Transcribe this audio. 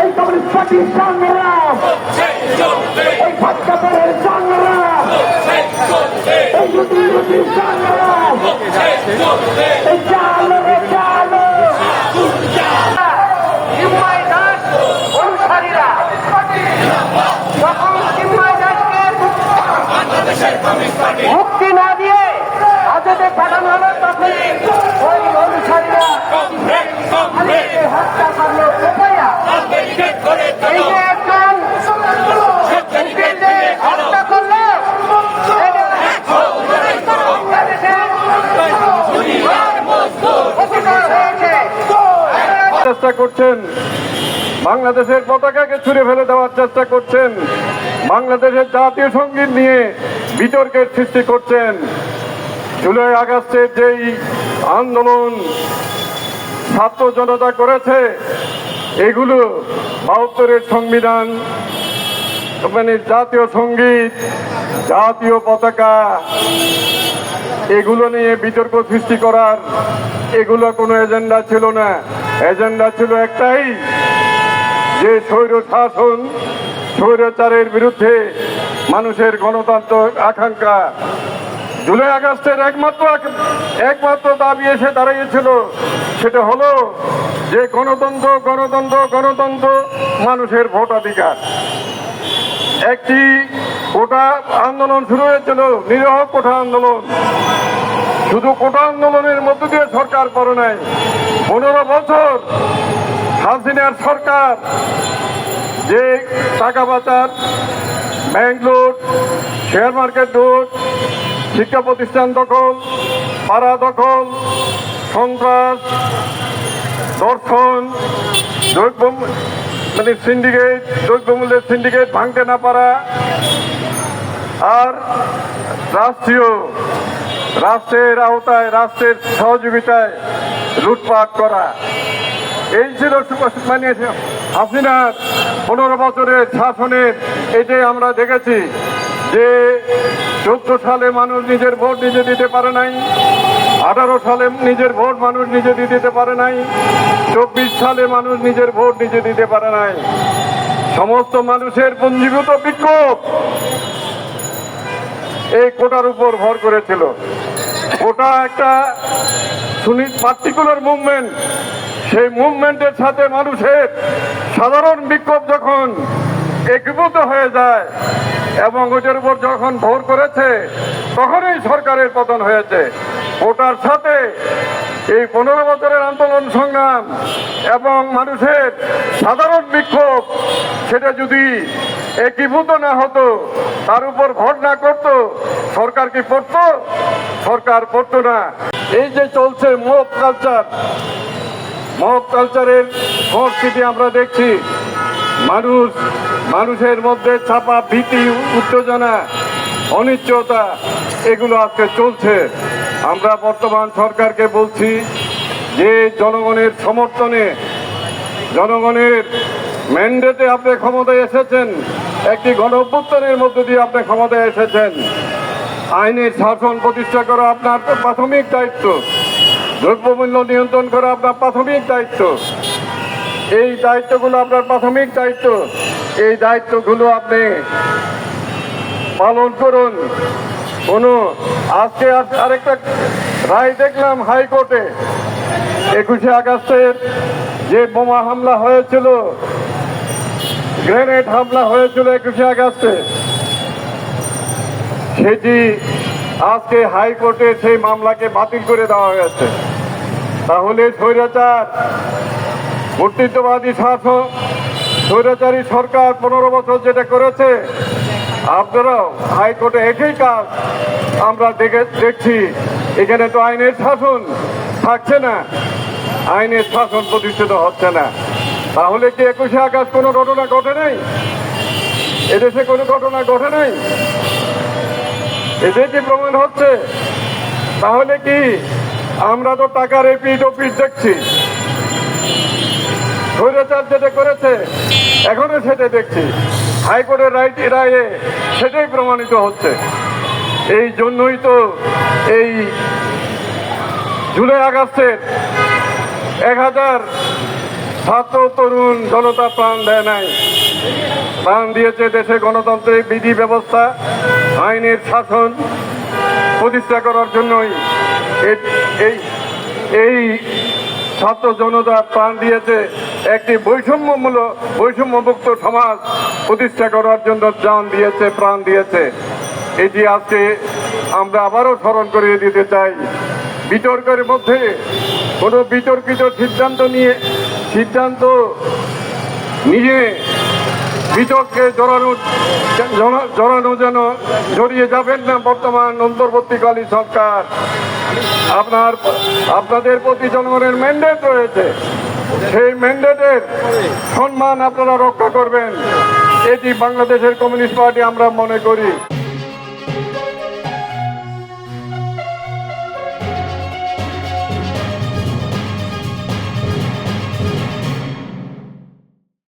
এই কমিউনিস্ট পার্টির সংগ্রাম এই ভাট্টাপাড়ের সংগ্রাম এই রুটি রুটি সংগ্রাম চেষ্টা করছেন। বাংলাদেশের পতাকাকে ছুঁড়ে ফেলে দেওয়ার চেষ্টা করছেন। বাংলাদেশের জাতীয় সংগীত নিয়ে বিতর্কের সৃষ্টি করছেন। জুলাই আগস্টের যেই আন্দোলন ছাত্র জনতা করেছে, এগুলো বাহাত্তরের সংবিধান মানে জাতীয় সংগীত, জাতীয় পতাকা এগুলো নিয়ে বিতর্ক সৃষ্টি করার এগুলো কোনো এজেন্ডা ছিল না। এজেন্ডা ছিল একটাই, যে স্বৈর শাসন স্বৈরাচারের বিরুদ্ধে মানুষের গণতন্ত্র আকাঙ্ক্ষা। জুলাই আগস্টের একমাত্র একমাত্র দাবি এসে দাঁড়িয়েছিল, সেটা হলো যে গণতন্ত্র গণতন্ত্র গণতন্ত্র, মানুষের ভোটাধিকার। একটি কোটা আন্দোলন শুরু হয়েছিল, নিরহ কোটা আন্দোলন। শুধু কোটা আন্দোলনের মধ্য দিয়ে সরকার করে নাই, পনেরো বছর হাসিনার সরকার, যে টাকা পাচার ব্যাংক লুট শেয়ার মার্কেট লুট, শিক্ষা প্রতিষ্ঠান দখল, পাড়া দখল, সন্ত্রাস, দর্শন, দ্রব্য মানে সিন্ডিকেট দ্রব্যমূল্যের সিন্ডিকেট ভাঙতে না পারা আর রাষ্ট্রীয়, রাষ্ট্রের আওতায়, রাষ্ট্রের সহযোগিতায় লুটপাট করা। এই ছিল মানে হাসিনার পনেরো বছরের শাসনের। এটাই আমরা দেখেছি যে চোদ্দ সালে মানুষ নিজের ভোট নিজে দিতে পারে নাই, আঠারো সালে নিজের ভোট মানুষ নিজে দিতে পারে নাই, চব্বিশ সালে মানুষ নিজের ভোট নিজে দিতে পারে নাই। সমস্ত মানুষের পুঞ্জীভূত বিক্ষোভ এই কোটার উপর ভর করেছিল। কোটা একটা সুনি পার্টিকুলার মুভমেন্ট। সেই মুভমেন্টের সাথে মানুষের সাধারণ বিক্ষোভ যখন একীভূত হয়ে যায় এবং ওইটার উপর যখন ভোর করেছে, তখনই সরকারের পতন হয়েছে। ওটার সাথে এই পনেরো বছরের আন্দোলন সংগ্রাম এবং মানুষের সাধারণ বিক্ষোভ সেটা যদি একীভূত না হতো, তার উপর ভোট না করতো, সরকার কি পড়তো? সরকার পড়তো না। এই যে চলছে মব কালচার, মব কালচারের সংস্কৃতি আমরা দেখছি। মানুষ, মানুষের মধ্যে ছাপা ভীতি, উত্তেজনা, অনিশ্চয়তা, এগুলো আজকে চলছে। আমরা বর্তমান সরকারকে বলছি যে জনগণের সমর্থনে, জনগণের ম্যান্ডেটে আপনি ক্ষমতায় এসেছেন, একটি গণ অভ্যুত্থানের মধ্য দিয়ে আপনি ক্ষমতায় এসেছেন। আইনের শাসন প্রতিষ্ঠা করা আপনার প্রাথমিক দায়িত্ব। দ্রব্যমূল্য নিয়ন্ত্রণ করা আপনার প্রাথমিক দায়িত্ব। এই দায়িত্বগুলো আপনার প্রাথমিক দায়িত্ব। এই দায়িত্বগুলো আপনি পালন করুন। কোনো আজকে আর- আরেকটা রায় দেখলাম হাইকোর্টে। একুশে আগস্টের যে বোমা হামলা হয়েছিল গ্রেনেড হামলা হয়েছিল একুশে আগস্টে। সেটি আজকে হাইকোর্টে সেই মামলাকে বাতিল করে দেওয়া হয়েছে। তাহলে স্বৈরাচার কর্তৃত্ববাদী শাসক, স্বৈরাচারী সরকার পনেরো বছর যেটা করেছে আপনারাও হাইকোর্টে একই কাজ আমরা দেখে দেখছি। এখানে তো আইনের শাসন থাকছে না। আইনের শাসন প্রতিষ্ঠিত হচ্ছে না। তাহলে কি একুশে আগস্ট কোনো ঘটনা ঘটে নাই? এদেশে কোনো ঘটনা ঘটে নাই? এদের কি প্রমাণ হচ্ছে? তাহলে কি আমরা তো টাকার এপিট ওপিট দেখছি? স্বৈরাচার যেটা করেছে, এখনও সেটা দেখছি। হাইকোর্টের রাইট রায়ে সেটাই প্রমাণিত হচ্ছে। এই জন্যই তো এই জুলাই আগস্টের এক হাজার ছাত্র তরুণ জনতা প্রাণ দেয় নাই। প্রাণ দিয়েছে দেশে গণতন্ত্রের বিধি ব্যবস্থা, আইনের শাসন প্রতিষ্ঠা করার জন্যই। এই এই ছাত্র জনতা প্রাণ দিয়েছে একটি বৈষম্যমূলক, বৈষম্যমুক্ত সমাজ প্রতিষ্ঠা করার জন্য প্রাণ দিয়েছে প্রাণ দিয়েছে। এটি আজকে আমরা আবারও স্মরণ করিয়ে দিতে চাই। বিতর্কের মধ্যে কোনো বিতর্কিত সিদ্ধান্ত নিয়ে সিদ্ধান্ত নিয়ে বিতর্কে জড়ানো জড়া- জড়ানো যেন জড়িয়ে যাবেন না বর্তমান অন্তর্বর্তীকালীন সরকার। আপনার আপনাদের প্রতি জনগণের ম্যান্ডেট রয়েছে। সেই ম্যান্ডেটের সম্মান আপনারা রক্ষা করবেন। এটি বাংলাদেশের কমিউনিস্ট পার্টি আমরা মনে করি।